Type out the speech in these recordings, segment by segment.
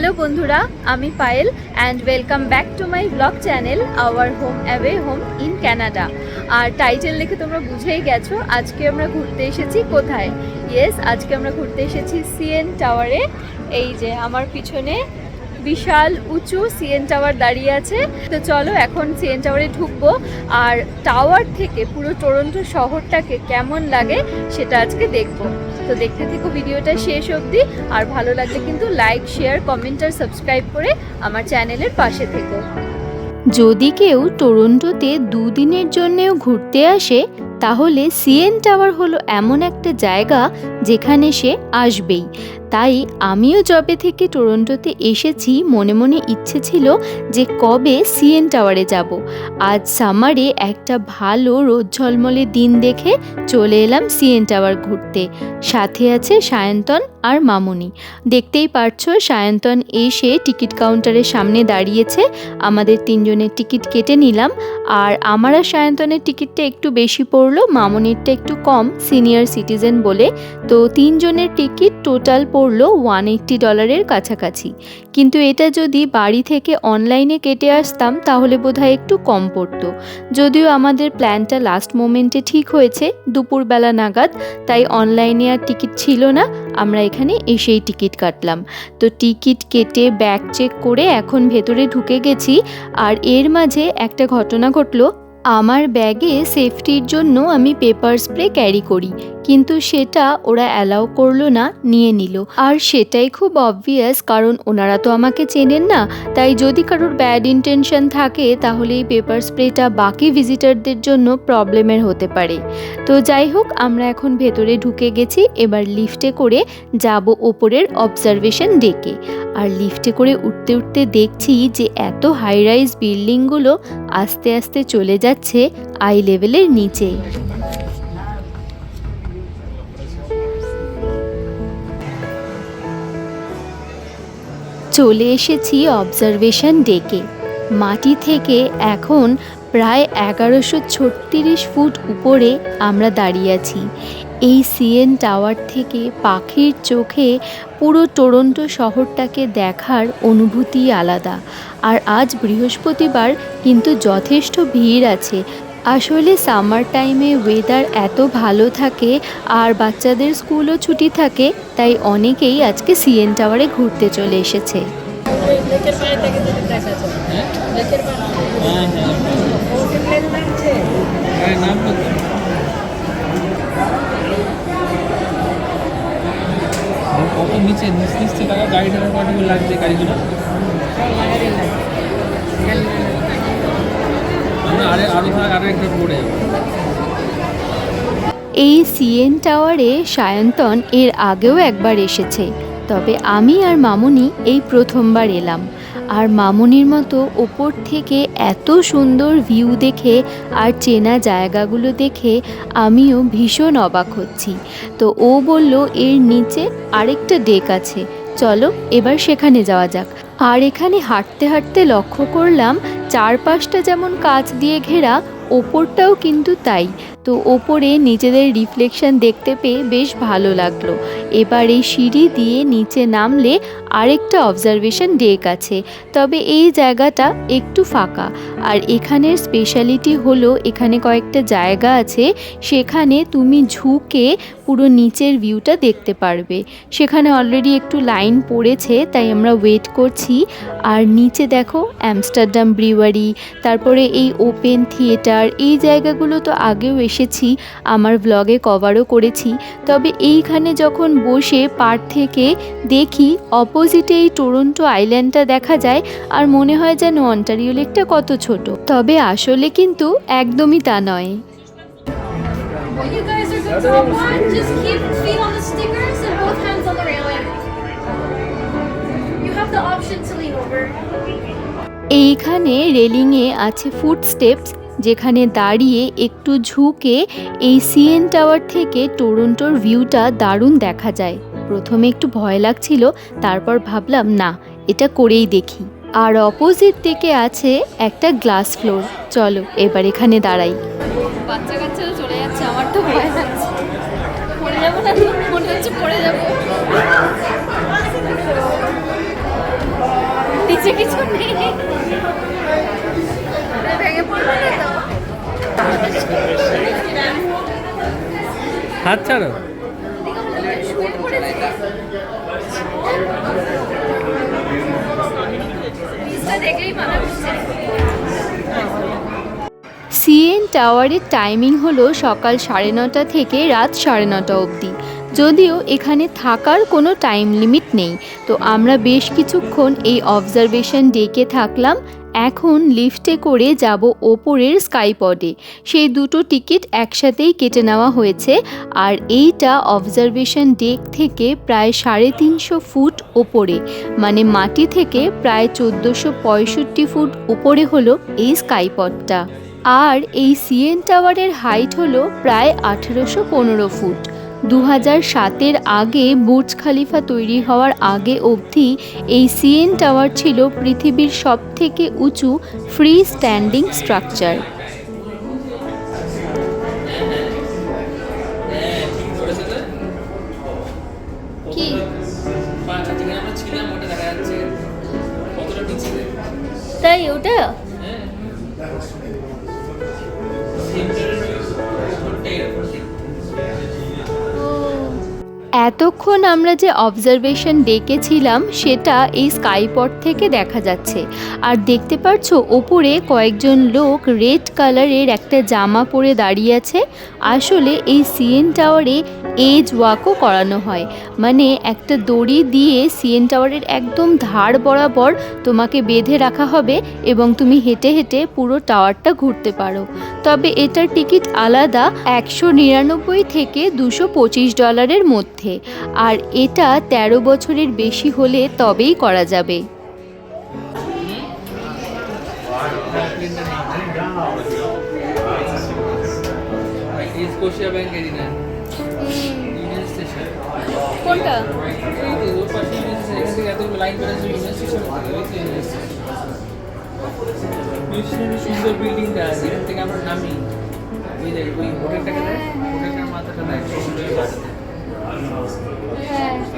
Hello বন্ধুরা, আমি Payel and welcome back to my blog channel our home away home in Canada R title দেখে তোমরা বুঝেই গেছো, আজকে আমরা ঘুরতে এসেছি কোথায়? ইয়েস আজকে আমরা ঘুরতে এসেছি সিএন টাওয়ারে এই যে আমার পিছনে বিশাল উঁচু সিএন টাওয়ার দাঁড়িয়ে আছে। তো চলো এখন সিএন টাওয়ারে ঢুকবো। আর টাওয়ার থেকে পুরো টরন্টো শহরটাকে কেমন লাগে, সেটা আজকে দেখব। তো দেখতে থেকো ভিডিওটা শেষ অবধি। আর ভালো লাগলে কিন্তু লাইক শেয়ার কমেন্ট আর সাবস্ক্রাইব করে আমার চ্যানেলের পাশে থেকো। যদি কেউ টরন্টোতে দুদিনের জন্যেও ঘুরতে আসে তাহলে সিএন টাওয়ার হলো এমন একটা জায়গা যেখানে সে আসবেই। তাই আমিও যবে থেকে টরন্টোতে এসেছি, মনে মনে ইচ্ছে ছিল যে কবে সিএন টাওয়ারে যাব। আজ সামারে একটা ভালো রোদ ঝলমলে দিন দেখে চলে এলাম সিএন টাওয়ার ঘুরতে। সাথে আছে সায়ন্তন আর মামুনি। দেখতেই পারছ, সায়ন্তন এসে টিকিট কাউন্টারের সামনে দাঁড়িয়েছে। আমাদের তিনজনের টিকিট কেটে নিলাম। আর আমার আর সায়ন্তনের টিকিটটা একটু বেশি পড়ল। মামুনিরটা একটু কম, সিনিয়র সিটিজেন বলে। তো তিনজনের টিকিট টোটাল পড়ল ওয়ান এইট্টি ডলারের কাছাকাছি। কিন্তু এটা যদি বাড়ি থেকে অনলাইনে কেটে আসতাম, তাহলে বোধহয় একটু কম পড়তো। যদিও আমাদের প্ল্যানটা লাস্ট মোমেন্টে ঠিক হয়েছে, দুপুরবেলা নাগাদ, তাই অনলাইনে আর টিকিট ছিল না, আমরা এখানে এসেই টিকিট কাটলাম। তো টিকিট কেটে ব্যাগ চেক করে এখন ভেতরে ঢুকে গেছি, আর এর মাঝে একটা ঘটনা ঘটলো। আমার ব্যাগে সেফটির জন্য আমি পেপার স্প্রে ক্যারি করি। কিন্তু সেটা ওরা অ্যালাউ করল না, নিয়ে নিল। আর সেটাই খুব অবভিয়াস কারণ ওনারা তো আমাকে চেনেন না, তাই যদি কারোর ব্যাড ইন্টেনশন থাকে, তাহলে এই পেপার স্প্রেটা বাকি ভিজিটারদের জন্য প্রবলেমের হতে পারে। তো যাই হোক, আমরা এখন ভেতরে ঢুকে গেছি, এবার লিফটে করে যাব ওপরের অবজারভেশন ডেকে। আর লিফটে করে উঠতে উঠতে দেখছি যে এত হাই রাইজ বিল্ডিংগুলো আস্তে আস্তে চলে যাচ্ছে আই লেভেলের নিচে। চলে এসেছি অবজারভেশন ডেকে মাটি থেকে এখন প্রায় এগারোশো ছত্রিশ ফুট উপরে আমরা দাঁড়িয়ে আছি। এই সিএন টাওয়ার থেকে পাখির চোখে পুরো টরন্টো শহরটাকে দেখার অনুভূতি আলাদা। আর আজ বৃহস্পতিবার কিন্তু যথেষ্ট ভিড় আছে। আসলে সামার টাইমে ওয়েদার এত ভালো থাকে আর বাচ্চাদের স্কুলও ছুটি থাকে, তাই অনেকেই আজকে সিএন টাওয়ারে ঘুরতে চলে এসেছে। হ্যাঁ হ্যাঁ আমরা আরে আরও ধর আরও একটা পড়ে যাব এই সিএন টাওয়ারে সায়ন্তন এর আগেও একবার এসেছে, তবে আমি আর মামুনি এই প্রথমবার এলাম। আর মামুনির মতো ওপর থেকে এত সুন্দর ভিউ দেখে আর চেনা জায়গাগুলো দেখে আমিও ভীষণ অবাক হচ্ছি। তো ও বলল, এর নিচে আরেকটা ডেক আছে, চলো এবার সেখানে যাওয়া যাক। আর এখানে হাঁটতে হাঁটতে লক্ষ্য করলাম চারপাশটা যেমন কাঁচ দিয়ে ঘেরা ওপরটাও কিন্তু তাই। তো ওপরে নিজেদের রিফ্লেকশন দেখতে পেয়ে বেশ ভালো লাগল। এবার এই সিঁড়ি দিয়ে নিচে নামলে আরেকটা অবজারভেশন ডেক আছে। তবে এই জায়গাটা একটু ফাঁকা। আর এখানের স্পেশালিটি হলো এখানে কয়েকটা জায়গা আছে। সেখানে তুমি ঝুঁকে পুরো নিচের ভিউটা দেখতে পারবে। সেখানে অলরেডি একটু লাইন পড়েছে, তাই আমরা ওয়েট করছি। আর নিচে দেখো অ্যামস্টারডাম ব্রিওয়ারি তারপরে এই ওপেন থিয়েটার এই জায়গাগুলো তো আগেও এসেছি আমার ব্লগে কভারও করেছি তবে এইখানে যখন বসে পার থেকে দেখি অপোজিটে এই টরন্টো আইল্যান্ডটা দেখা যায় আর মনে হয় যেন অন্টারিও লেকটা কত ছোট তবে আসলে কিন্তু একদমই তা নয় When you guys are good to hop on, just keep feet on the stickers and both hands on the railing. You have the option to lean over. এইখানে রেলিংয়ে আছে ফুট স্টেপস যেখানে দাঁড়িয়ে একটু ঝুঁকে এই সিএন টাওয়ার থেকে টরন্টোর ভিউটা দারুণ দেখা যায়। প্রথমে একটু ভয় লাগছিল, তারপর ভাবলাম, না, এটা করেই দেখি। আর অপোজিট দিকে আছে একটা গ্লাস ফ্লোর। চলো, এবার এখানে দাঁড়াই। বাচ্চা কিছু নেই ভেঙে পড়বে না তো হাত ছাড়ো। সিএন টাওয়ারের টাইমিং হলো সকাল সাড়ে নটা থেকে রাত সাড়ে নটা অবধি। যদিও এখানে থাকার কোনো টাইম লিমিট নেই। তো আমরা বেশ কিছুক্ষণ এই অবজারভেশন ডেকে থাকলাম। এখন লিফটে করে যাব ওপরের স্কাইপডে সেই দুটো টিকিট একসাথেই কেটে নেওয়া হয়েছে। আর এইটা অবজারভেশন ডেক থেকে প্রায় সাড়ে তিনশো ফুট ওপরে। মানে মাটি থেকে প্রায় চোদ্দোশো পঁয়ষট্টি ফুট উপরে হলো এই স্কাইপডটা আর এই সিএন টাওয়ারের হাইট হলো প্রায় আঠেরোশো পনেরো ফুট। দু হাজার সাতের আগে বুর্জ খালিফা তৈরি হওয়ার আগে অবধি এই সিএন টাওয়ার ছিল পৃথিবীর সবথেকে উঁচু ফ্রি স্ট্যান্ডিং স্ট্রাকচার। কি? তাই ওটা? এতক্ষণ আমরা যে অবজারভেশন ডেকেছিলাম সেটা এই স্কাইপট থেকে দেখা যাচ্ছে। আর দেখতে পাচ্ছ ওপরে কয়েকজন লোক রেড কালারের একটা জামা পরে দাঁড়িয়ে আছে। আসলে এই সিএন টাওয়ারে এজ ওয়াকও করানো হয়। মানে একটা দড়ি দিয়ে সিএন টাওয়ারের একদম ধার বরাবর তোমাকে বেঁধে রাখা হবে এবং তুমি হেঁটে হেঁটে পুরো টাওয়ারটা ঘুরতে পারো। তবে এটার টিকিট আলাদা একশো নিরানব্বই থেকে দুশো পঁচিশ ডলারের মধ্যে। আর এটা ১৩ বছরের বেশি হলে তবেই করা যাবে। কোনটা? সুন্দর বিল্ডিংটা আছে এখান থেকে আমরা নামি। ওই হোটেলটাকে দেখ হোটেলটার মাথাটা দেখ সুন্দর বাড়িতে ফেয়ারমাউন্ট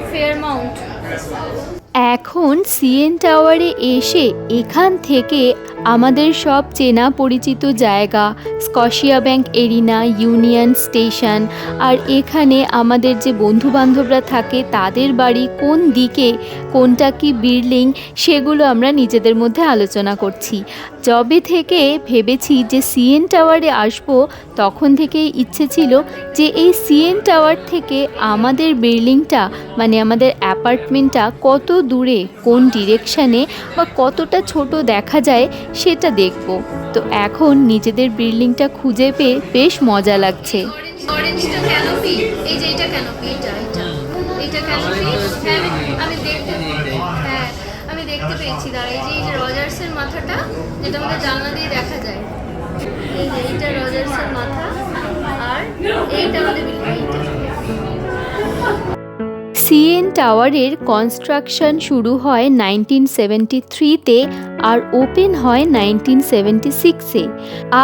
এখন সিএন টাওয়ারে এসে এখান থেকে আমাদের সব চেনা পরিচিত জায়গা, Scotia bank arena, Union Station, আর এখানে আমাদের যে বন্ধু বান্ধবরা থাকে, তাদের বাড়ি কোন দিকে, কোনটা কি বিল্ডিং, সেগুলো আমরা নিজেদের মধ্যে আলোচনা করছি। যবে থেকে ভেবেছি যে সিএন টাওয়ারে আসব, তখন থেকেই ইচ্ছে ছিল যে এই সিএন টাওয়ার থেকে আমাদের বিল্ডিংটা মানে আমাদের অ্যাপার্টমেন্টটা কত দূরে, কোন ডিরেকশানে বা কতটা ছোট দেখা যায় সেটা দেখব। তো এখন নিজেদের বিল্ডিংটা খুঁজে পেয়ে বেশ মজা লাগছে। অরেঞ্জটা ক্যানোপি এই যে এটা ক্যানোপি এটা এটা। এটা ক্যানোপি আমি- আমি দেখতে আমি দেখতে পেয়েছি। দাঁড়া এই যে এই যে রজার্সের মাথাটা যেটা আমাদের জানলা দিয়ে দেখা যায়। এই যে এইটা রজার্সের মাথা আর এইটা আমাদের সিএন টাওয়ারের কনস্ট্রাকশন শুরু হয় নাইনটিন সেভেন্টি থ্রিতে আর ওপেন হয় নাইনটিন সেভেন্টি সিক্সে।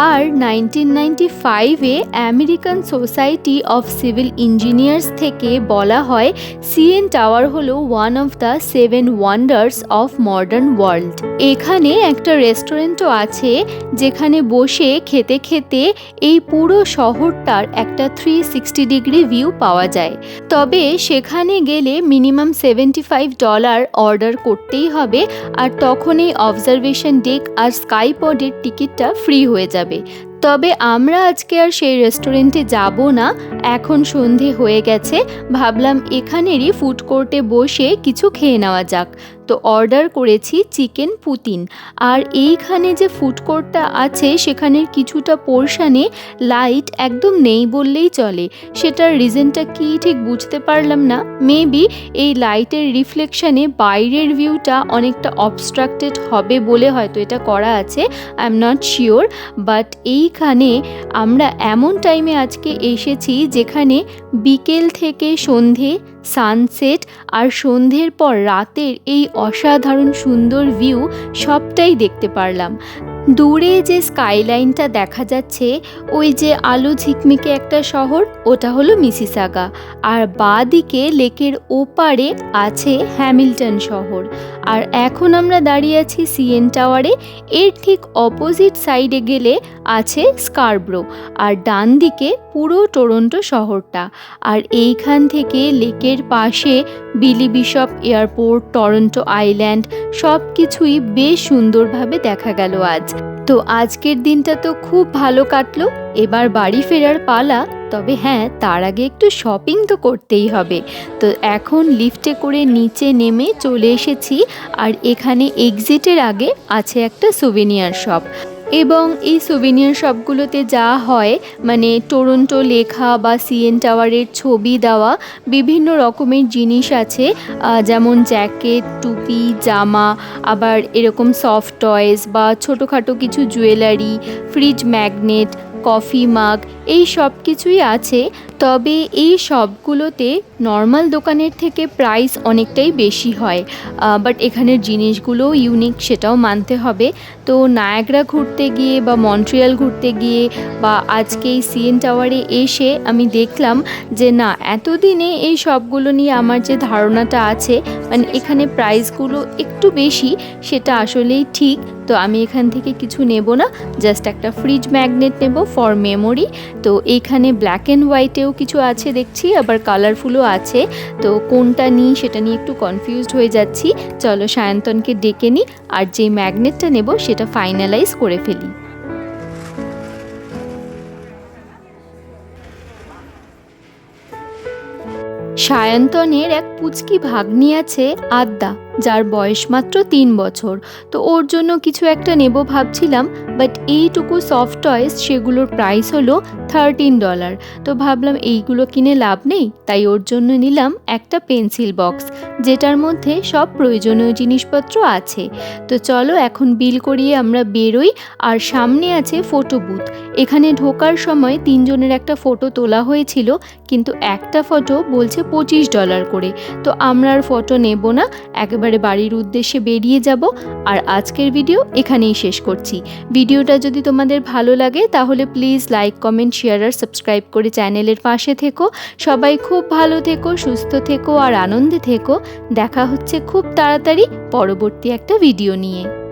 আর নাইনটিন নাইনটি ফাইভে American Society of Civil Engineers থেকে বলা হয় সিএন টাওয়ার হলো one of the seven wonders of modern world. এখানে একটা রেস্টুরেন্টও আছে যেখানে বসে খেতে খেতে এই পুরো শহরটার একটা থ্রি সিক্সটি ডিগ্রি ভিউ পাওয়া যায়। তবে সেখানে গেলে minimum seventy five dollar order করতেই হবে আর তখনই এই অবজারভেশন ডেক আর স্কাই পডের টিকিটটা ফ্রি হয়ে যাবে। তবে আমরা আজকে আর সেই রেস্টুরেন্টে যাব না। এখন সন্ধে হয়ে গেছে। ভাবলাম এখানেরই ফুড কোর্টে বসে কিছু খেয়ে নেওয়া যাক। তো অর্ডার করেছি চিকেন পুতিন। আর এইখানে যে ফুড কোর্টটা আছে, সেখানের কিছুটা পোর্শানে লাইট একদম নেই বললেই চলে। সেটার রিজনটা কি ঠিক বুঝতে পারলাম না। মেবি এই লাইটের রিফ্লেকশনে বাইরের ভিউটা অনেকটা অবস্ট্রাক্টেড হবে বলে হয়তো এটা করা আছে I am not sure but এইখানে আমরা এমন টাইমে আজকে এসেছি যেখানে বিকেল থেকে সন্ধে সানসেট আর সন্ধ্যের পর রাতের এই অসাধারণ সুন্দর ভিউ সবটাই দেখতে পারলাম। দূরে যে স্কাইলাইনটা দেখা যাচ্ছে, ওই যে আলো ঝিকমিকে একটা শহর, ওটা হলো মিসিসাগা। আর বাঁ দিকে লেকের ওপারে আছে হ্যামিল্টন শহর। আর এখন আমরা দাঁড়িয়ে আছি সিএন টাওয়ারে। এর ঠিক অপোজিট সাইডে গেলে আছে স্কারব্রো আর ডান দিকে পুরো টরন্টো শহরটা। আর এইখান থেকে লেকের পাশে বিলি বিশপ এয়ারপোর্ট, টরন্টো আইল্যান্ড সব কিছুই বেশ সুন্দরভাবে দেখা গেল আজ। তো আজকের দিনটা তো খুব ভালো কাটলো। এবার বাড়ি ফেরার পালা তবে হ্যাঁ তার আগে একটু শপিং তো করতেই হবে। তো এখন লিফটে করে নিচে নেমে চলে এসেছি আর এখানে এক্সিটের আগে আছে একটা সুভেনিয়ার শপ এবং এই সুভেনিয়ার শপগুলোতে যা হয় মানে টরন্টো লেখা বা সিএন টাওয়ারের ছবি দেওয়া বিভিন্ন রকমের জিনিস আছে যেমন জ্যাকেট টুপি, জামা, আবার এরকম সফট টয়েস বা ছোটোখাটো কিছু জুয়েলারি ফ্রিজ ম্যাগনেট কফি মাগ এই সব কিছুই আছে। তবে এই সবগুলোতে নর্মাল দোকানের থেকে প্রাইস অনেকটাই বেশি হয়। বাট এখানের জিনিসগুলো ইউনিক সেটাও মানতে হবে। তো নায়াগ্রা ঘুরতে গিয়ে বা মন্ট্রিয়াল ঘুরতে গিয়ে বা আজকে এই সিএন টাওয়ারে এসে আমি দেখলাম যে না, এতদিনে এই সবগুলো নিয়ে আমার যে ধারণাটা আছে মানে এখানে প্রাইসগুলো একটু বেশি, সেটা আসলেই ঠিক। তো আমি এখান থেকে কিছু নেব না জাস্ট একটা ফ্রিজ ম্যাগনেট নেব ফর মেমোরি তো এইখানে ব্ল্যাক অ্যান্ড হোয়াইটেও কিছু আছে দেখছি, আবার কালারফুলও আছে। তো কোনটা নিই সেটা নিয়ে একটু কনফিউজড হয়ে যাচ্ছি। চলো সায়ন্তনকে ডেকে নিই, আর যে ম্যাগনেটটা নেব সেটা ফাইনালাইজ করে ফেলি। সায়ন্তনের এক পুচকি ভাগ্নি আছে আদ্যা যার বয়স মাত্র তিন বছর। তো ওর জন্য কিছু একটা নেব ভাবছিলাম বাট এইটুকু সফট টয়েস সেগুলোর প্রাইস হলো থার্টিন ডলার তো ভাবলাম এইগুলো কিনে লাভ নেই, তাই ওর জন্য নিলাম একটা পেন্সিল বক্স যেটার মধ্যে সব প্রয়োজনীয় জিনিসপত্র আছে। তো চলো এখন বিল করিয়ে আমরা বেরোই, আর সামনে আছে ফটো বুথ এখানে ঢোকার সময় তিনজনের একটা ফটো তোলা হয়েছিল, কিন্তু একটা ফটো বলছে পঁচিশ ডলার করে। তো আমরা আর ফটো নেব না, একেবারে বাড়ির উদ্দেশ্যে বেরিয়ে যাব। আর আজকের ভিডিও এখানেই শেষ করছি। ভিডিওটা যদি তোমাদের ভালো লাগে, তাহলে প্লিজ লাইক কমেন্ট শেয়ার আর সাবস্ক্রাইব করে চ্যানেলের পাশে থেকো। সবাই খুব ভালো থেকো, সুস্থ থেকো আর আনন্দে থেকো। দেখা হচ্ছে খুব তাড়াতাড়ি পরবর্তী একটা ভিডিও নিয়ে।